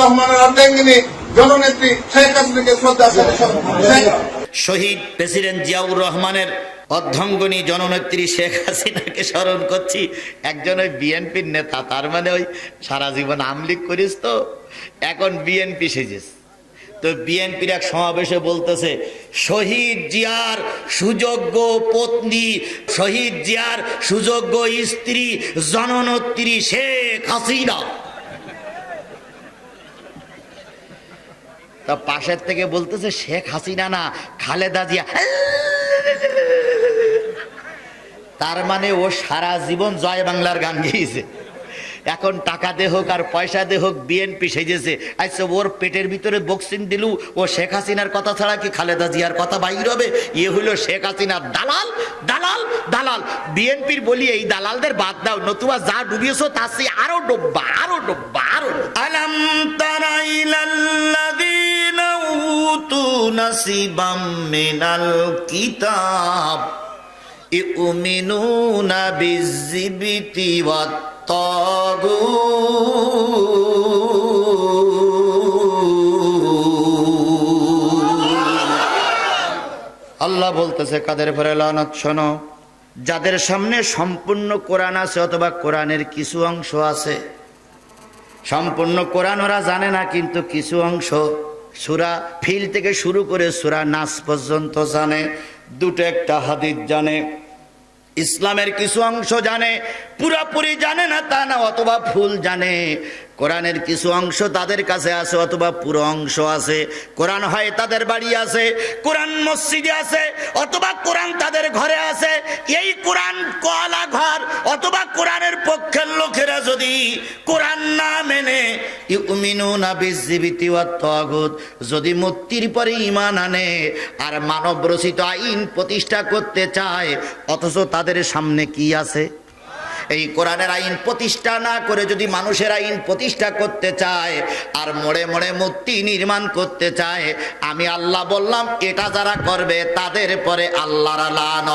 রহমানের জননেত্রী শেখ হাসিনাকে শ্রদ্ধা শহীদ প্রেসিডেন্ট জিয়াউর রহমানের অর্ধঙ্গনী জননেত্রী শেখ হাসিনাকে স্মরণ করছি। একজন ওই বিএনপির নেতা, তার মানে ওই সারা জীবন আমলিক করিস তো, এখন বিএনপি সেজেস। তো বিএনপির এক সমাবেশে বলতেছে, শহীদ জিয়ার সুযোগ্য পত্নী, শহীদ জিয়ার সুযোগ্য স্ত্রী, জননেত্রী শেখ হাসিনা। তা পাশের থেকে বলতেছে, শেখ হাসিনা না, খালেদা জিয়া। তার মানে ও সারা জীবন জয় বাংলার গান গেয়েছে। এখন টাকা দে হোক আর পয়সা দে হোক, বিএনপি সেজেছে। আচ্ছা ওর পেটের ভিতরে বক্সিং দিলু, ও শেখ হাসিনার কথা ছাড়া কি খালেদা জিয়ার কথা বাইর হবে? ইয়ে হইল শেখ হাসিনার দালাল দালাল দালাল। বিএনপির বলি এই দালালদের বাদ দাও, নতুবা যা ডুবিয়েছো তার চেয়ে আরও ডুববা আরও ডুববা, আরও আলাম তারা ইলাল্লাযীনা উতু নাসিবাম মিনাল কিতাব। ইউমিনুনা বিজিবিতি আল্লাহ বলতেছে, কাদের পরে লানত শোনো, যাদের সামনে সম্পূর্ণ কোরআন আছে অথবা কোরআনের কিছু অংশ আছে। সম্পূর্ণ কোরআন ওরা জানে না, কিন্তু কিছু অংশ সুরা ফিল থেকে শুরু করে সুরা নাচ পর্যন্ত জানে, দুটো একটা হাদিস জানে, ইসলামের কিছু অংশ জানে, পুরাপুরি জানে না তা না, অথবা ফুল জানে। কোরআনের কিছু অংশ তাদের কাছে আছে, অথবা পুরো অংশ আছে। কোরআন হয় তাদের বাড়ি আছে, কোরআন মসজিদে আছে, অথবা কোরআন তাদের ঘরে আছে। এই কোরআন কলা ঘর, অথবা কোরআনের পক্ষের লোকেরা যদি কোরআন না মেনে যদি মূর্তির পরে ঈমান আনে, আর মানব রচিত আইন প্রতিষ্ঠা করতে চায়, অথচ তাদের সামনে কি আছে? এই কোরআনের আইন প্রতিষ্ঠা না করে যদি মানুষের আইন প্রতিষ্ঠা করতে চায় আর মোড়ে মোড়ে মূর্তি নির্মাণ করতে চায়, আমি আল্লাহ বললাম, এটা যারা করবে তাদের পরে আল্লাহর লান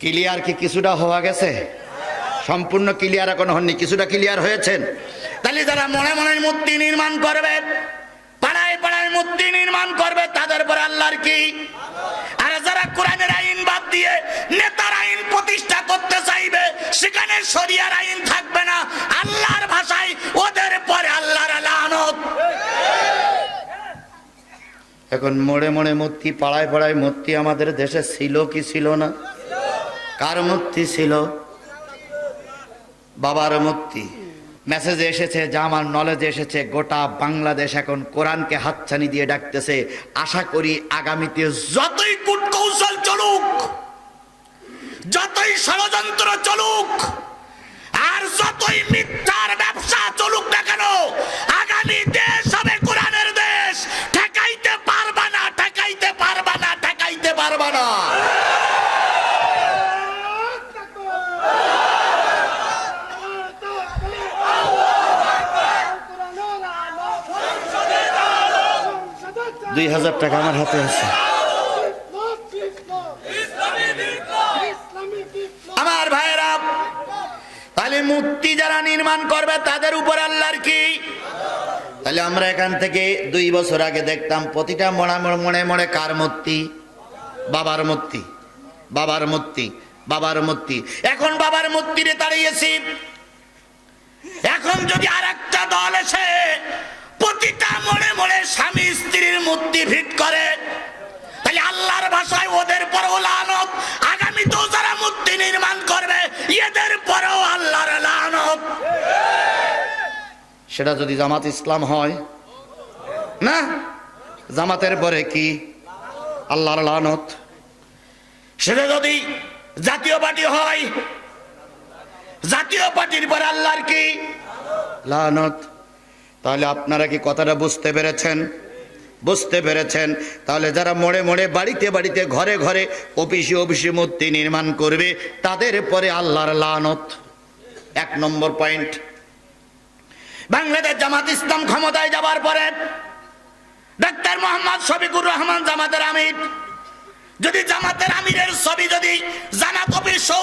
ক্লিয়ার কি কিছুটা হওয়া গেছে? সম্পূর্ণ ক্লিয়ার এখন হননি, কিছুটা ক্লিয়ার হয়েছেন? তাহলে যারা মনে মনে মূর্তি নির্মাণ করবে, পাড়ায় পাড়ায় মূর্তি নির্মাণ করবে, তাদের পরে আল্লাহর কি? কোরআনের আইন বাদ দিয়ে নেতার আইন প্রতিষ্ঠা করতে চাইবে, সেখানে শরিয়ার আইন থাকবে না। আল্লাহর ভাষায় ওদের পরে আল্লাহর লানত। এখন মোড়ে মোড়ে মূর্তি, পাড়ায় পাড়ায় মূর্তি আমাদের দেশে ছিল কি ছিল না? কার মূর্তি ছিল? বাবার মূর্তি। মেসেজ এসেছে যা আমার নলেজে এসেছে, গোটা বাংলাদেশ এখন কোরআনকে হাতছানি দিয়ে ডাকতেছে। আশা করি আগামীতে যতই কুটকৌশল চলুক, যতই ষড়যন্ত্র চলুক, আর যতই মিথ্যার ব্যবসা চলুক না কেন দুই হাজার টাকা আমার হাতে আছে। আমার ভাইয়েরা, তাহলে মূর্তি যারা নির্মাণ করবে, তাদের উপর আল্লাহর কি? তাহলে আমরা এখান থেকে দুই বছর আগে দেখতাম, প্রতিটা মনে মনে মনে কার মূর্তি? বাবার মূর্তি। বাবার মূর্তি বাবার মূর্তি। এখন বাবার মূর্তিরে দাঁড়িয়েছি। এখন যদি আর একটা দল এসে প্রতিটা মনে মনে স্বামী স্ত্রীর মূর্তি ফিট করে। তাহলে আল্লাহর ভাষায় ওদের পরেও লানত আগামীতেও যারা মূর্তি নির্মাণ করবে এদের পরেও আল্লাহর লানত। সেটা যদি জামাত ইসলাম হয় না? জামাতের পরে কি? আল্লাহর লানত। সেটা যদি জাতীয় পার্টি হয় জাতীয় পার্টির পরে আল্লাহর কি? লানত। তাহলে আপনারা কি কথাটা বুঝতে পেরেছেন? বুঝতে পেরেছেন? তাহলে যারা মোড়ে মোড়ে বাড়িতে বাড়িতে ঘরে ঘরে অফিসে অফিসে মূর্তি নির্মাণ করবে, তাদের পরে আল্লাহর লানত। এক নম্বর পয়েন্ট। বাংলাদেশ জামাত ইসলাম ক্ষমতায় যাবার পরে ডাক্তার মোহাম্মদ শফিকুর রহমান জামাতের আমির। যদি জামাতের আমিরের ছবি যদি জানা অফিস সহ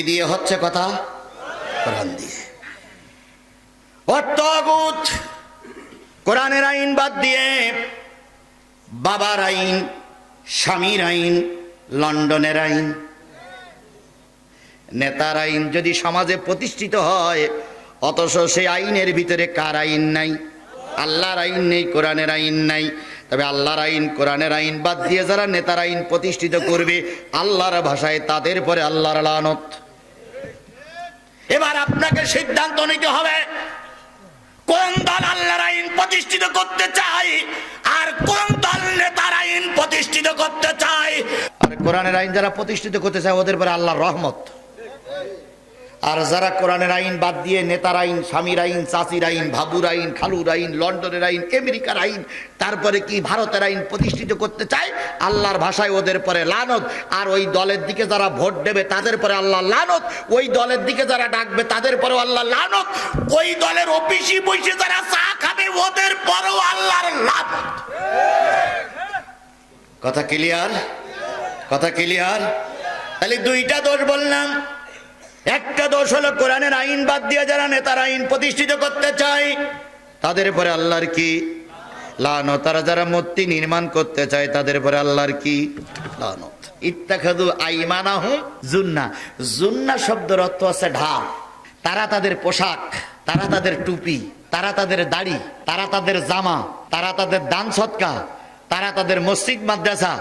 কি দিয়ে হচ্ছে কথা? কোরআন দিয়ে। অত্যগুত কোরআনের আইন বাদ দিয়ে বাবার আইন, স্বামীর আইন, লন্ডনের আইন। নেতার আইন যদি সমাজে প্রতিষ্ঠিত হয়, অথচ সেই আইনের ভিতরে কার আইন নাই? আল্লাহর আইন নেই, কোরআনের আইন নাই। তবে আল্লাহর আইন, কোরআনের আইন বাদ দিয়ে যারা নেতার আইন প্রতিষ্ঠিত করবে, আল্লাহর ভাষায় তাদের পরে আল্লাহর লানত। এবার আপনাকে সিদ্ধান্ত নিতে হবে। কোন দল আল্লাহর আইন প্রতিষ্ঠিত করতে চাই আর কোন দল নেতার আইন প্রতিষ্ঠিত করতে চাই আর কোরআনের আইন যারা প্রতিষ্ঠিত করতে চায়, ওদের পরে আল্লাহর রহমত। আর যারা কোরআনের আইন বাদ দিয়ে নেতার আইন, স্বামীর আইন, চাষির আইন, ভাবুর আইন, খালুর আইন, লন্ডনের আইন, আমেরিকার আইন, তারপরে কি ভারতের আইন প্রতিষ্ঠিত করতে চায়? আল্লাহর ভাষায় ওদের পরে লানত। আর ওই দলের দিকে যারা ভোট দেবে, তাদের পরে আল্লাহ লানত। ওই দলের দিকে যারা ডাকবে, তাদের পরেও আল্লাহ লানত। ওই দলের অফিসি বসে যারা চা খাবে, ওদের পরেও আল্লাহর লানত কথা ক্লিয়ার কথা ক্লিয়ার তাহলে দুইটা দোষ বললাম। একটা দোষ হলো কোরআনের আইন বাদ দিয়ে যারা নেতার আইন প্রতিষ্ঠিত করতে চায়, তাদের পরে আল্লাহর কি? লানো তারা যারা মূর্তি নির্মাণ করতে চায়, তাদের পরে আল্লাহর কি? লানত। ইত্তাখাদু আইমানাহুম জুন্না। জুন্না শব্দের অর্থ আছে ঢাল। তারা তাদের পোশাক, তারা তাদের টুপি, তারা তাদের দাড়ি, তারা তাদের জামা, তারা তাদের দান সৎকা, তারা তাদের মসজিদ, মাদ্রাসা,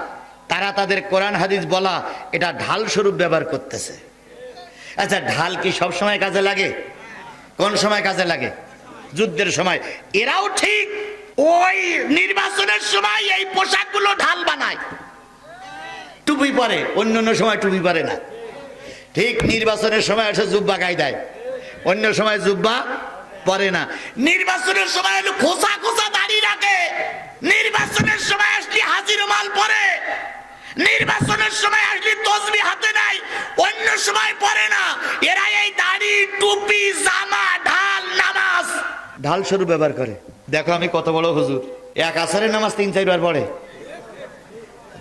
তারা তাদের কোরআন, হাদিস বলা, এটা ঢাল স্বরূপ ব্যবহার করতেছে। আচ্ছা ঢাল কি সব সময় কাজে লাগে? কোন সময় কাজে লাগে? যুদ্ধের সময়। এরাও ঠিক ওই নির্বাচনের সময় এই পোশাকগুলো ঢাল বানায়। টুপি পরে, অন্য অন্য সময় টুপি পরে না। ঠিক নির্বাচনের সময় এসে জুব্বা গায়ে দেয়। অন্য সময় জুব্বা পরে না। নির্বাচনের সময় খোসা খোসা দাড়ি রাখে। নির্বাচনের সময় আসলে হাজির মাল পরে। নির্বাচনের সময় আসলে তসবি হাতে নাই, অন্য সময় পরে না। এরা এই দাড়ি, টুপি, জামা, ঢাল, নামাজ। ঢাল স্বরূপ ব্যবহার করে। দেখো আমি কত বড় হুজুর। এক আসারের নামাজ তিন চারবার পড়ে।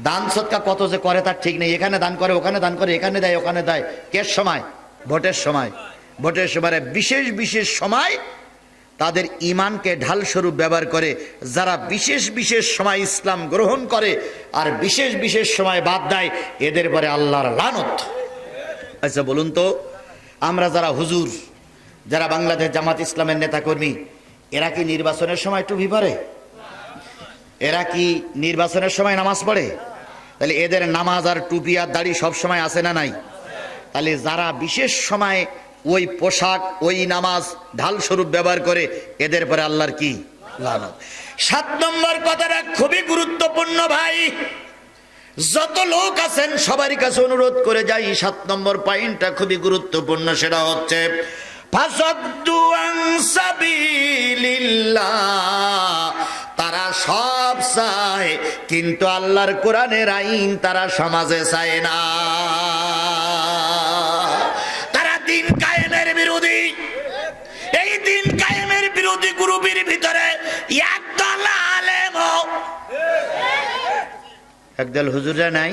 দান সৎকা কত যে করে তার ঠিক নেই। এখানে দান করে, ওখানে দান করে, এখানে দেয়, ওখানে দেয়। কের সময়? ভোটের সময়। ভোটের সময় বিশেষ বিশেষ সময় তাদের ইমানকে ঢাল স্বরূপ ব্যবহার করে, যারা বিশেষ বিশেষ সময় ইসলাম গ্রহণ করে আর বিশেষ বিশেষ সময় বাদ দেয়, এদের পরে আল্লাহর লানত। আচ্ছা বলুন তো, আমরা যারা হুজুর, যারা বাংলাদেশ জামাত ইসলামের নেতাকর্মী, এরা কি নির্বাচনের সময় টুপি পরে? এরা কি নির্বাচনের সময় নামাজ পড়ে? তাহলে এদের নামাজ আর টুপি আর দাড়ি সব সময় আসে না নাই? তাহলে যারা বিশেষ সময় ওই পোশাক, ওই নামাজ ঢাল স্বরূপ ব্যবহার করে এদের পরে আল্লাহর কি সাত নম্বর কথাটা খুবই গুরুত্বপূর্ণ ভাই। যত লোক আছেন, সবারই কাছে অনুরোধ করে যাই সাত নম্বর পয়েন্টটা খুবই গুরুত্বপূর্ণ, সেটা হচ্ছে। তারা সব চায়, কিন্তু আল্লাহর কোরআনের আইন তারা সমাজে চায় না। বিরোধী গ্রুপের ভিতরে একদল হুজুরা নাই?